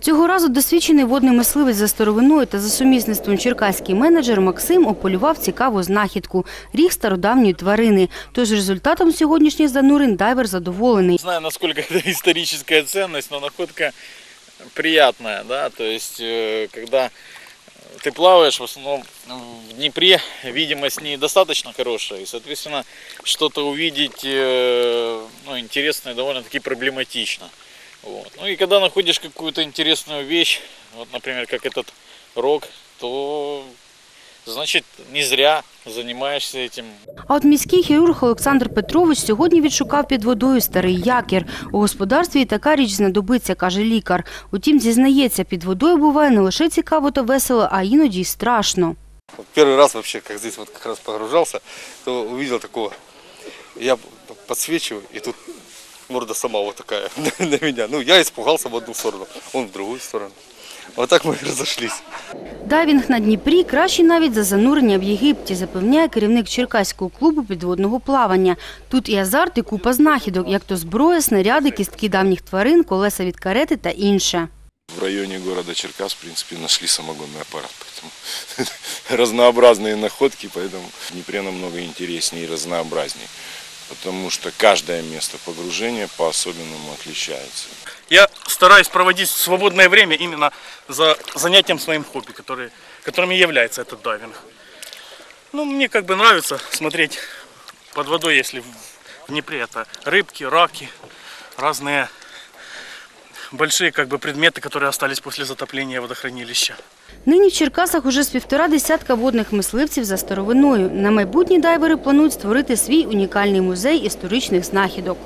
Цього разу досвідчений водний мисливець за старовиною та за сумісництвом черкаський менеджер Максим ополював цікаву знахідку – ріг стародавньої тварини. Тож результатом сьогоднішніх занурень дайвер задоволений. Не знаю, насколько это историческая ценность, но находка приятная, да, то есть, э, когда ты плаваешь, в основном ну, в Днепре видимость недостаточно хорошая, и, соответственно, что-то увидеть э, ну, интересное довольно-таки проблематично. Вот. Ну и когда находишь какую-то интересную вещь, вот, например, как этот рог, то значит не зря занимаешься этим. А от міський хірург Олександр Петрович сьогодні відшукав під водою старий якір. У господарстві і така річ знадобиться, каже лікар. Утім, зізнається, під водою буває не лише цікаво та весело, а іноді й страшно. Вот Первый раз вообще, как здесь вот как раз погружался, то увидел такого. Я подсвечиваю, и тут морда сама вот такая на меня. Ну, я испугался в одну сторону, он в другую сторону. Вот так мы и разошлись. Дайвінг на Дніпрі кращий навіть за занурення в Єгипті, запевняє керівник Черкаського клубу підводного плавання. Тут і азарт, і купа знахідок, як то зброя, снаряди, кістки давніх тварин, колеса від карети та інше. В районе города Черкас, в принципе, нашли самогонный аппарат. Поэтому разнообразные находки, поэтому в Днепре намного интереснее и разнообразнее. Потому что каждое место погружения по-особенному отличается. Я стараюсь проводить свободное время именно за занятием своим хобби, который, которым является этот дайвинг. Ну, мне как бы нравится смотреть под водой, если в Днепре это рыбки, раки, разные большие как бы предметы, которые остались после затопления водохранилища. Нині в Черкасах уже з півтора десятка водних мисливців за старовиною. На майбутні дайвери планують створити свій унікальний музей історичних знахідок.